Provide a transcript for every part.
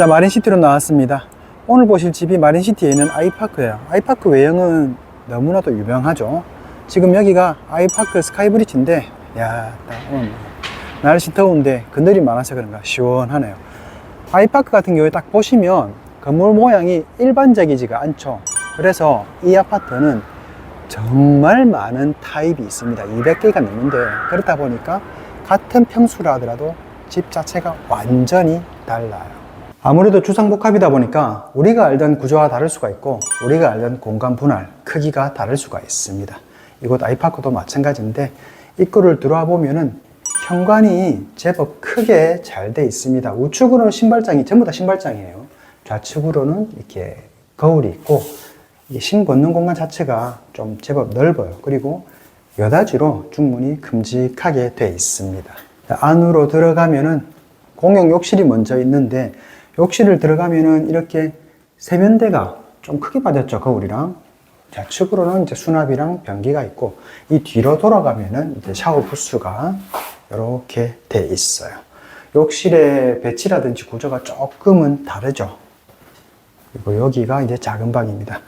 자, 마린시티로 나왔습니다. 오늘 보실 집이 마린시티에 있는 아이파크예요. 아이파크 외형은 너무나도 유명하죠. 지금 여기가 아이파크 스카이브리지인데, 야, 딱 오늘 날씨 더운데 그늘이 많아서 그런가 시원하네요. 아이파크 같은 경우에 딱 보시면 건물 모양이 일반적이지가 않죠. 그래서 이 아파트는 정말 많은 타입이 있습니다. 200개가 넘는데 그렇다 보니까 같은 평수라 하더라도 집 자체가 완전히 달라요. 아무래도 주상복합이다 보니까 우리가 알던 구조와 다를 수가 있고 우리가 알던 공간 분할, 크기가 다를 수가 있습니다. 이곳 아이파크도 마찬가지인데 입구를 들어와 보면은 현관이 제법 크게 잘 돼 있습니다. 우측으로는 신발장이 전부 다 신발장이에요. 좌측으로는 이렇게 거울이 있고 신 걷는 공간 자체가 좀 제법 넓어요. 그리고 여닫이로 중문이 큼직하게 돼 있습니다. 안으로 들어가면은 공용 욕실이 먼저 있는데 욕실을 들어가면은 이렇게 세면대가 좀 크게 빠졌죠 거울이랑 좌측으로는 이제 수납이랑 변기가 있고 이 뒤로 돌아가면은 이제 샤워 부스가 이렇게 돼 있어요. 욕실의 배치라든지 구조가 조금은 다르죠. 그리고 여기가 이제 작은 방입니다.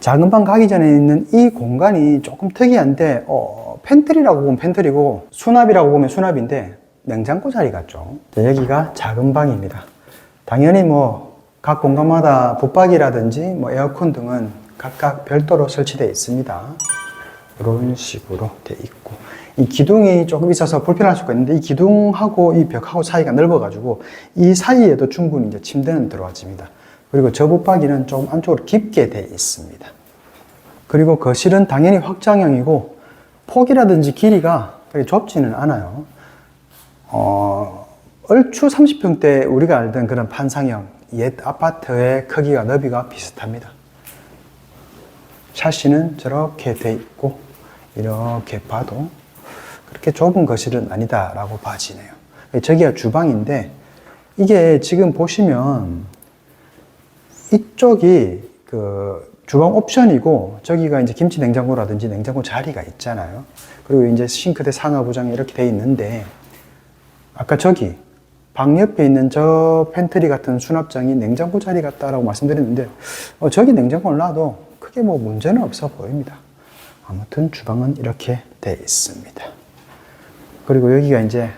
작은 방 가기 전에 있는 이 공간이 조금 특이한데 어, 팬트리라고 보면 팬트리고 수납이라고 보면 수납인데 냉장고 자리 같죠. 자, 여기가 작은 방입니다. 당연히 뭐 각 공간마다 붙박이라든지 뭐 에어컨 등은 각각 별도로 설치되어 있습니다. 이런 식으로 돼 있고 이 기둥이 조금 있어서 불편할 수가 있는데 이 기둥하고 이 벽하고 사이가 넓어가지고 이 사이에도 충분히 이제 침대는 들어와집니다. 그리고 저 붙박이는 조금 안쪽으로 깊게 돼 있습니다. 그리고 거실은 당연히 확장형이고 폭이라든지 길이가 그렇게 좁지는 않아요. 어, 얼추 30평대 우리가 알던 그런 판상형 옛 아파트의 크기와 너비가 비슷합니다. 샤시는 저렇게 돼 있고 이렇게 봐도 그렇게 좁은 거실은 아니다라고 봐지네요. 저기가 주방인데 이게 지금 보시면 이쪽이 그 주방 옵션이고 저기가 이제 김치 냉장고라든지 냉장고 자리가 있잖아요. 그리고 이제 싱크대 상하 부장이 이렇게 돼 있는데 아까 저기 방 옆에 있는 저 팬트리 같은 수납장이 냉장고 자리 같다라고 말씀드렸는데 어, 저기 냉장고를 놔도 크게 뭐 문제는 없어 보입니다. 아무튼 주방은 이렇게 돼 있습니다. 그리고 여기가 이제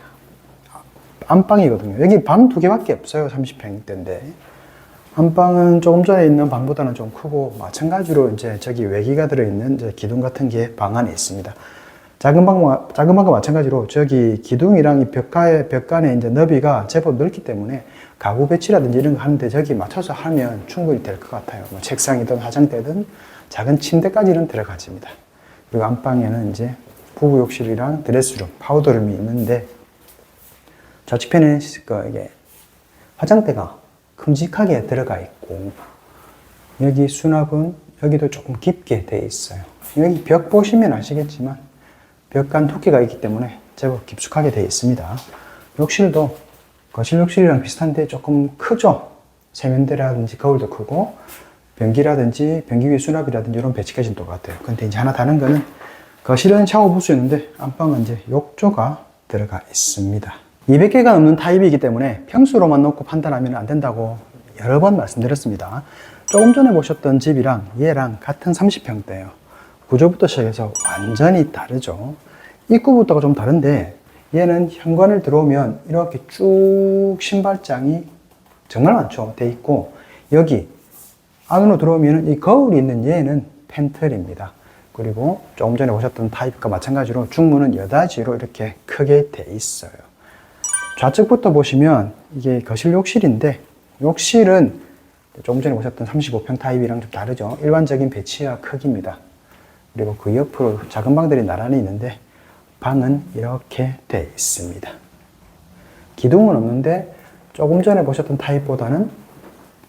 안방이거든요. 여기 방 두 개밖에 없어요. 30평대인데. 안방은 조금 전에 있는 방보다는 좀 크고 마찬가지로 이제 저기 외기가 들어있는 기둥 같은 게 방 안에 있습니다. 작은 방, 작은 방과 마찬가지로 저기 기둥이랑 이 벽가의 벽간의 이제 너비가 제법 넓기 때문에 가구 배치라든지 이런 거 하는데 저기 맞춰서 하면 충분히 될 것 같아요. 뭐 책상이든 화장대든 작은 침대까지는 들어가집니다. 그리고 안방에는 이제 부부 욕실이랑 드레스룸, 파우더룸이 있는데 좌측편에 그 이게 화장대가 큼직하게 들어가 있고 여기 수납은 여기도 조금 깊게 돼 있어요. 여기 벽 보시면 아시겠지만 벽간 두께가 있기 때문에 제법 깊숙하게 되어 있습니다. 욕실도 거실 욕실이랑 비슷한데 조금 크죠? 세면대라든지 거울도 크고 변기라든지 변기 위에 수납이라든지 이런 배치까지는 똑같아요. 근데 이제 하나 다른 거는 거실은 샤워 부스였는데 안방은 이제 욕조가 들어가 있습니다. 200개가 넘는 타입이기 때문에 평수로만 놓고 판단하면 안 된다고 여러 번 말씀드렸습니다. 조금 전에 보셨던 집이랑 얘랑 같은 30평대예요. 구조부터 시작해서 완전히 다르죠. 입구부터가 좀 다른데 얘는 현관을 들어오면 이렇게 쭉 신발장이 정말 많죠. 돼 있고 여기 안으로 들어오면 이 거울이 있는 얘는 팬트리입니다. 그리고 조금 전에 보셨던 타입과 마찬가지로 중문은 여닫이로 이렇게 크게 돼 있어요. 좌측부터 보시면 이게 거실 욕실인데 욕실은 조금 전에 보셨던 35평 타입이랑 좀 다르죠. 일반적인 배치와 크기입니다. 그리고 그 옆으로 작은 방들이 나란히 있는데 방은 이렇게 돼 있습니다. 기둥은 없는데 조금 전에 보셨던 타입보다는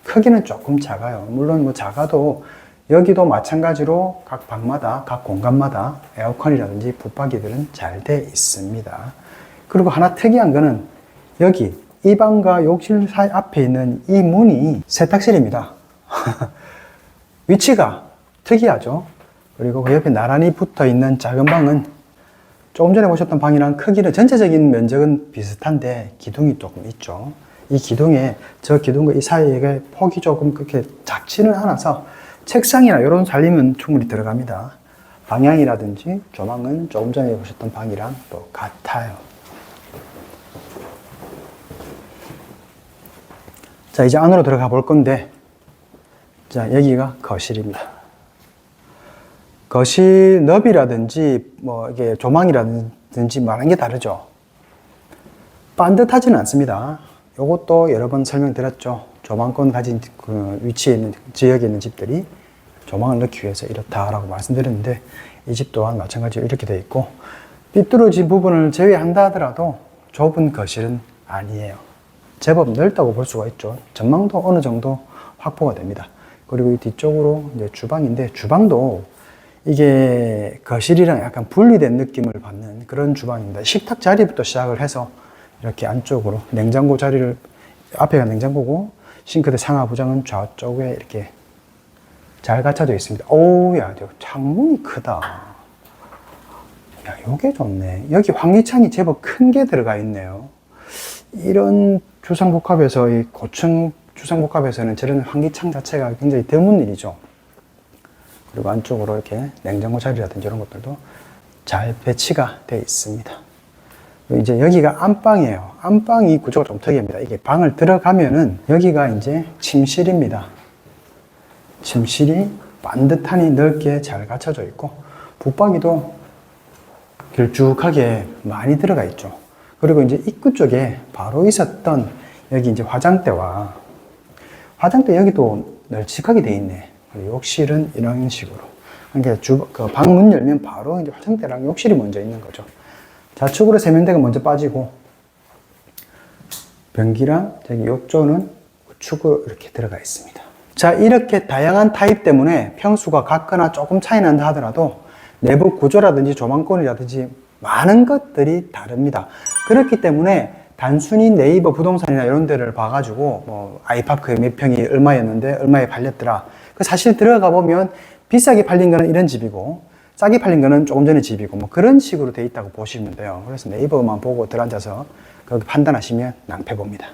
크기는 조금 작아요. 물론 뭐 작아도 여기도 마찬가지로 각 방마다 각 공간마다 에어컨이라든지 붙박이들은 잘 돼 있습니다. 그리고 하나 특이한 거는 여기 이 방과 욕실 사이 앞에 있는 이 문이 세탁실입니다. 위치가 특이하죠. 그리고 그 옆에 나란히 붙어 있는 작은 방은 조금 전에 보셨던 방이랑 크기는 전체적인 면적은 비슷한데 기둥이 조금 있죠. 이 기둥에 저 기둥과 이 사이에 폭이 조금 그렇게 작지는 않아서 책상이나 이런 살림은 충분히 들어갑니다. 방향이라든지 조망은 조금 전에 보셨던 방이랑 또 같아요. 자, 이제 안으로 들어가 볼 건데, 자, 여기가 거실입니다. 거실 너비라든지, 뭐, 이게 조망이라든지 많은 게 다르죠. 반듯하지는 않습니다. 이것도 여러 번 설명드렸죠. 조망권 가진 그 위치에 있는, 지역에 있는 집들이 조망을 넣기 위해서 이렇다라고 말씀드렸는데, 이 집 또한 마찬가지로 이렇게 되어 있고, 삐뚤어진 부분을 제외한다 하더라도 좁은 거실은 아니에요. 제법 넓다고 볼 수가 있죠. 전망도 어느 정도 확보가 됩니다. 그리고 이 뒤쪽으로 이제 주방인데 주방도 이게 거실이랑 약간 분리된 느낌을 받는 그런 주방입니다. 식탁 자리부터 시작을 해서 이렇게 안쪽으로 냉장고 자리를 앞에가 냉장고고 싱크대 상하 부장은 좌쪽에 이렇게 잘 갖춰져 있습니다. 오우, 야, 저 창문이 크다. 야, 요게 좋네. 여기 환기창이 제법 큰 게 들어가 있네요. 이런 주상복합에서 이 고층 주상복합에서는 저런 환기창 자체가 굉장히 드문 일이죠. 그리고 안쪽으로 이렇게 냉장고 자리라든지 이런 것들도 잘 배치가 되어 있습니다. 이제 여기가 안방이에요. 안방이 구조가 좀 특이합니다. 이게 방을 들어가면은 여기가 이제 침실입니다. 침실이 반듯하니 넓게 잘 갖춰져 있고 붙박이도 길쭉하게 많이 들어가 있죠. 그리고 이제 입구 쪽에 바로 있었던 여기 이제 화장대와 화장대 여기도 널찍하게 돼 있네. 욕실은 이런 식으로. 그러니까 주, 그 방문 열면 바로 이제 화장대랑 욕실이 먼저 있는 거죠. 좌측으로 세면대가 먼저 빠지고 변기랑 저기 욕조는 우측으로 이렇게 들어가 있습니다. 자, 이렇게 다양한 타입 때문에 평수가 같거나 조금 차이 난다 하더라도 내부 구조라든지 조망권이라든지 많은 것들이 다릅니다. 그렇기 때문에 단순히 네이버 부동산이나 이런 데를 봐가지고 뭐 아이파크의 몇 평이 얼마였는데 얼마에 팔렸더라. 그 사실 들어가 보면 비싸게 팔린 거는 이런 집이고 싸게 팔린 거는 조금 전에 집이고 뭐 그런 식으로 돼 있다고 보시면 돼요. 그래서 네이버만 보고 들어앉아서 거기 판단하시면 낭패 봅니다.